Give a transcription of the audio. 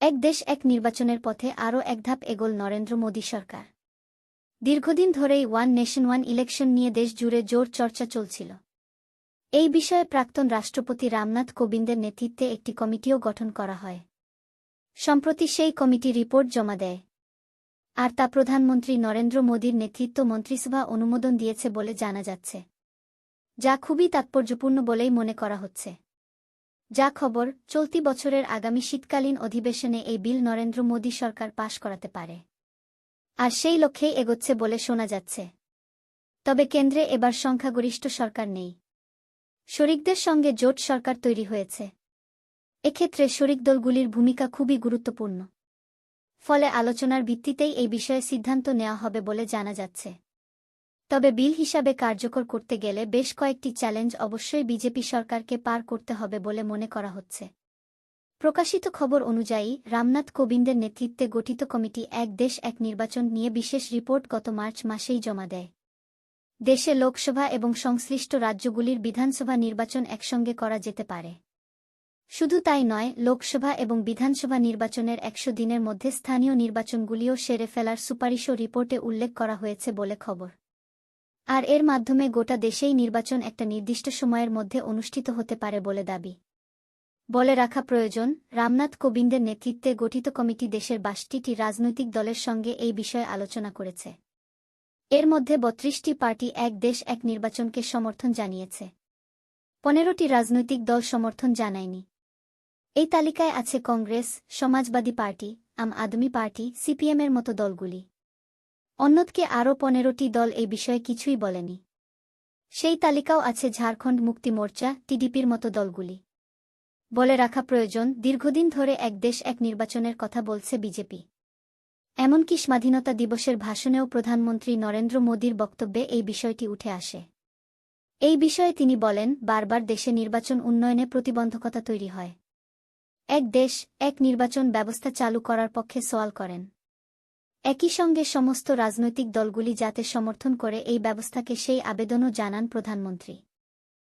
এক দেশ এক নির্বাচনের পথে আরও এক ধাপ এগোল নরেন্দ্র মোদী সরকার। দীর্ঘদিন ধরেই ওয়ান নেশন ওয়ান ইলেকশন নিয়ে দেশ জুড়ে জোর চর্চা চলছিল। এই বিষয়ে প্রাক্তন রাষ্ট্রপতি রামনাথ কোবিন্দের নেতৃত্বে একটি কমিটিও গঠন করা হয়। সম্প্রতি সেই কমিটি রিপোর্ট জমা দেয়। আর তা প্রধানমন্ত্রী নরেন্দ্র মোদীর নেতৃত্ব মন্ত্রিসভা অনুমোদন দিয়েছে বলে জানা যাচ্ছে। যা খুবই তাৎপর্যপূর্ণ বলেই মনে করা হচ্ছে। যা খবর, চলতি বছরের আগামী শীতকালীন অধিবেশনে এই বিল নরেন্দ্র মোদী সরকার পাশ করাতে পারে। আর সেই লক্ষ্যেই এগোচ্ছে বলে শোনা যাচ্ছে। তবে কেন্দ্রে এবার সংখ্যাগরিষ্ঠ সরকার নেই। শরিকদের সঙ্গে জোট সরকার তৈরি হয়েছে। এক্ষেত্রে শরিক দলগুলির ভূমিকা খুবই গুরুত্বপূর্ণ। ফলে আলোচনার ভিত্তিতেই এই বিষয়ে সিদ্ধান্ত নেওয়া হবে বলে জানা যাচ্ছে। তবে বিল হিসাবে কার্যকর করতে গেলে বেশ কয়েকটি চ্যালেঞ্জ অবশ্যই বিজেপি সরকারকে পার করতে হবে বলে মনে করা হচ্ছে। প্রকাশিত খবর অনুযায়ী, রামনাথ কোবিন্দের নেতৃত্বে গঠিত কমিটি এক দেশ এক নির্বাচন নিয়ে বিশেষ রিপোর্ট গত মার্চ মাসেই জমা দেয়। দেশে লোকসভা এবং সংশ্লিষ্ট রাজ্যগুলির বিধানসভা নির্বাচন একসঙ্গে করা যেতে পারে। শুধু তাই নয়, লোকসভা এবং বিধানসভা নির্বাচনের একশো দিনের মধ্যে স্থানীয় নির্বাচনগুলিও সেরে ফেলার সুপারিশও রিপোর্টে উল্লেখ করা হয়েছে বলে খবর। আর এর মাধ্যমে গোটা দেশেই নির্বাচন একটা নির্দিষ্ট সময়ের মধ্যে অনুষ্ঠিত হতে পারে বলে দাবি। বলে রাখা প্রয়োজন, রামনাথ কোবিন্দের নেতৃত্বে গঠিত কমিটি দেশের বাষট্টিটি রাজনৈতিক দলের সঙ্গে এই বিষয়ে আলোচনা করেছে। এর মধ্যে বত্রিশটি পার্টি এক দেশ, এক নির্বাচনকে সমর্থন জানিয়েছে। পনেরোটি রাজনৈতিক দল সমর্থন জানায়নি। এই তালিকায় আছে কংগ্রেস, সমাজবাদী পার্টি, আম আদমি পার্টি, সিপিএমের মতো দলগুলি। অন্যদকে আরও পনেরোটি দল এই বিষয়ে কিছুই বলেনি। সেই তালিকাও আছে ঝাড়খণ্ড মুক্তি মোর্চা, টিডিপির মতো দলগুলি। বলে রাখা প্রয়োজন, দীর্ঘদিন ধরে এক দেশ এক নির্বাচনের কথা বলছে বিজেপি। এমনকি স্বাধীনতা দিবসের ভাষণেও প্রধানমন্ত্রী নরেন্দ্র মোদীর বক্তব্যে এই বিষয়টি উঠে আসে। এই বিষয়ে তিনি বলেন, বারবার দেশে নির্বাচন উন্নয়নে প্রতিবন্ধকতা তৈরি হয়। এক দেশ, এক নির্বাচন ব্যবস্থা চালু করার পক্ষে সোয়াল করেন। একই সঙ্গে সমস্ত রাজনৈতিক দলগুলি যাতে সমর্থন করে এই ব্যবস্থাকে সেই আবেদনও জানান প্রধানমন্ত্রী।